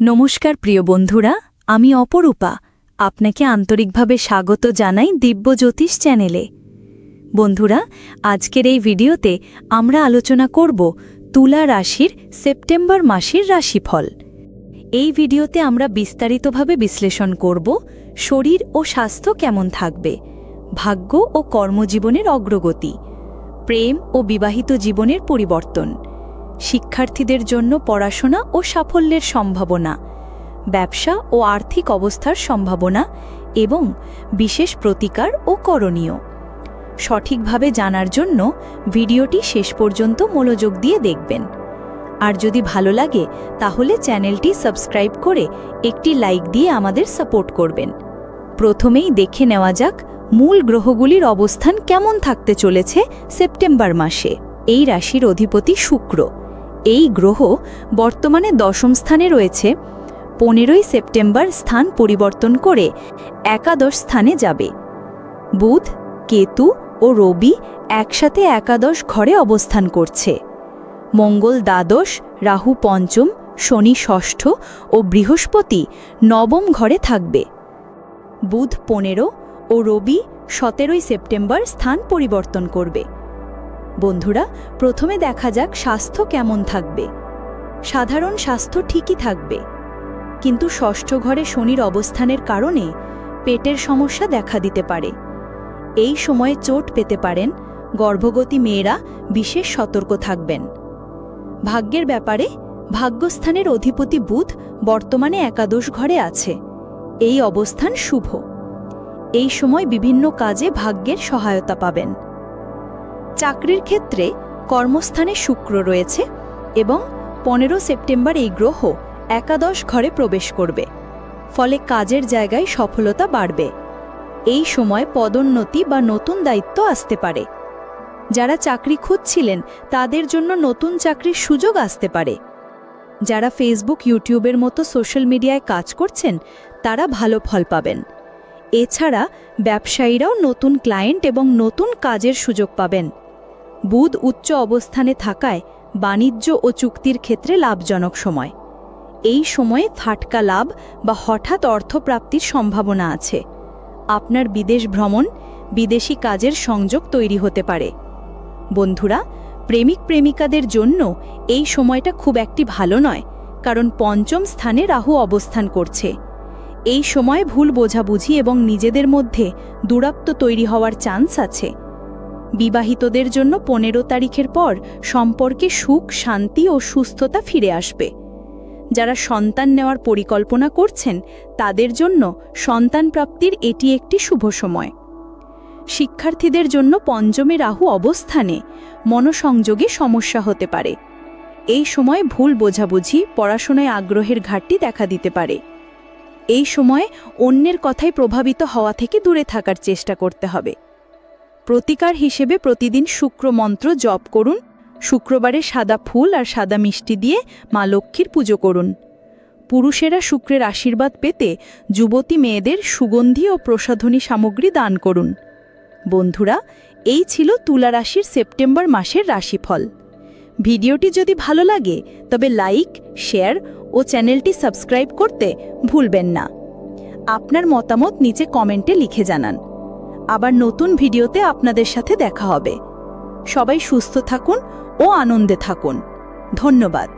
নমস্কার প্রিয় বন্ধুরা, আমি অপরূপা, আপনাকে আন্তরিকভাবে স্বাগত জানাই দিব্য জ্যোতিষ চ্যানেলে। বন্ধুরা, আজকের এই ভিডিওতে আমরা আলোচনা করব তুলা রাশির সেপ্টেম্বর মাসের রাশিফল। এই ভিডিওতে আমরা বিস্তারিতভাবে বিশ্লেষণ করব শরীর ও স্বাস্থ্য কেমন থাকবে, ভাগ্য ও কর্মজীবনের অগ্রগতি, প্রেম ও বিবাহিত জীবনের পরিবর্তন। শিক্ষার্থীদের জন্য পড়াশোনা ও সাফল্যের সম্ভাবনা, ব্যবসা ও আর্থিক অবস্থার সম্ভাবনা এবং বিশেষ প্রতিকার ও করণীয়। সঠিকভাবে জানার জন্য ভিডিওটি শেষ পর্যন্ত মনোযোগ দিয়ে দেখবেন। আর যদি ভালো লাগে, তাহলে চ্যানেলটি সাবস্ক্রাইব করে একটি লাইক দিয়ে আমাদের সাপোর্ট করবেন। প্রথমেই দেখে নেওয়া যাক, মূল গ্রহগুলির অবস্থান কেমন থাকতে চলেছে সেপ্টেম্বর মাসে। এই রাশির অধিপতি শুক্র। এই গ্রহ বর্তমানে দশম স্থানে রয়েছে। পনেরোই সেপ্টেম্বর স্থান পরিবর্তন করে একাদশ স্থানে যাবে। বুধ, কেতু ও রবি একসাথে একাদশ ঘরে অবস্থান করছে। মঙ্গল দ্বাদশ, রাহু পঞ্চম, শনি ষষ্ঠ ও বৃহস্পতি নবম ঘরে থাকবে। বুধ পনেরো ও রবি সতেরোই সেপ্টেম্বর স্থান পরিবর্তন করবে। বন্ধুরা, প্রথমে দেখা যাক স্বাস্থ্য কেমন থাকবে। সাধারণ স্বাস্থ্য ঠিকই থাকবে। কিন্তু ষষ্ঠ ঘরে শনির অবস্থানের কারণে পেটের সমস্যা দেখা দিতে পারে। এই সময়ে চোট পেতে পারেন গর্ভবতী মেয়েরা, বিশেষ সতর্ক থাকবেন। ভাগ্যের ব্যাপারে, ভাগ্যস্থানের অধিপতি বুধ বর্তমানে একাদশ ঘরে আছে। এই অবস্থান শুভ। এই সময় বিভিন্ন কাজে ভাগ্যের সহায়তা পাবেন। চাকরির ক্ষেত্রে কর্মস্থানে শুক্র রয়েছে এবং পনেরো সেপ্টেম্বর এই গ্রহ একাদশ ঘরে প্রবেশ করবে। ফলে কাজের জায়গায় সফলতা বাড়বে। এই সময় পদোন্নতি বা নতুন দায়িত্ব আসতে পারে। যারা চাকরি খুঁজছিলেন, তাদের জন্য নতুন চাকরির সুযোগ আসতে পারে। যারা ফেসবুক ইউটিউবের মতো সোশ্যাল মিডিয়ায় কাজ করছেন, তারা ভালো ফল পাবেন। এছাড়া ব্যবসায়ীরাও নতুন ক্লায়েন্ট এবং নতুন কাজের সুযোগ পাবেন। বুধ উচ্চ অবস্থানে থাকায় বাণিজ্য ও চুক্তির ক্ষেত্রে লাভজনক সময়। এই সময়ে ফাটকা লাভ বা হঠাৎ অর্থপ্রাপ্তির সম্ভাবনা আছে। আপনার বিদেশ ভ্রমণ, বিদেশি কাজের সংযোগ তৈরি হতে পারে। বন্ধুরা, প্রেমিক প্রেমিকাদের জন্য এই সময়টা খুব একটি ভালো নয়, কারণ পঞ্চম স্থানে রাহু অবস্থান করছে। এই সময় ভুল বোঝাবুঝি এবং নিজেদের মধ্যে দূরত্ব তৈরি হওয়ার চান্স আছে। বিবাহিতদের জন্য পনেরো তারিখের পর সম্পর্কে সুখ, শান্তি ও সুস্থতা ফিরে আসবে। যারা সন্তান নেওয়ার পরিকল্পনা করছেন, তাদের জন্য সন্তান প্রাপ্তির এটি একটি শুভ সময়। শিক্ষার্থীদের জন্য পঞ্চমে রাহু অবস্থানে মনসংযোগে সমস্যা হতে পারে। এই সময় ভুল বোঝাবুঝি, পড়াশোনায় আগ্রহের ঘাটতি দেখা দিতে পারে। এই সময় অন্যের কথায় প্রভাবিত হওয়া থেকে দূরে থাকার চেষ্টা করতে হবে। প্রতিকার হিসেবে প্রতিদিন শুক্র মন্ত্র জপ করুন, শুক্রবারে সাদা ফুল আর সাদা মিষ্টি দিয়ে মা লক্ষ্মীর পুজো করুন। পুরুষেরা শুক্রের আশীর্বাদ পেতে যুবতী মেয়েদের সুগন্ধি ও প্রসাধনী সামগ্রী দান করুন। বন্ধুরা, এই ছিল তুলা রাশির সেপ্টেম্বর মাসের রাশিফল। ভিডিওটি যদি ভালো লাগে, তবে লাইক, শেয়ার ও চ্যানেলটি সাবস্ক্রাইব করতে ভুলবেন না। আপনার মতামত নিচে কমেন্টে লিখে জানান। আবার নতুন ভিডিওতে আপনাদের সাথে দেখা হবে। সবাই সুস্থ থাকুন ও আনন্দে থাকুন। ধন্যবাদ।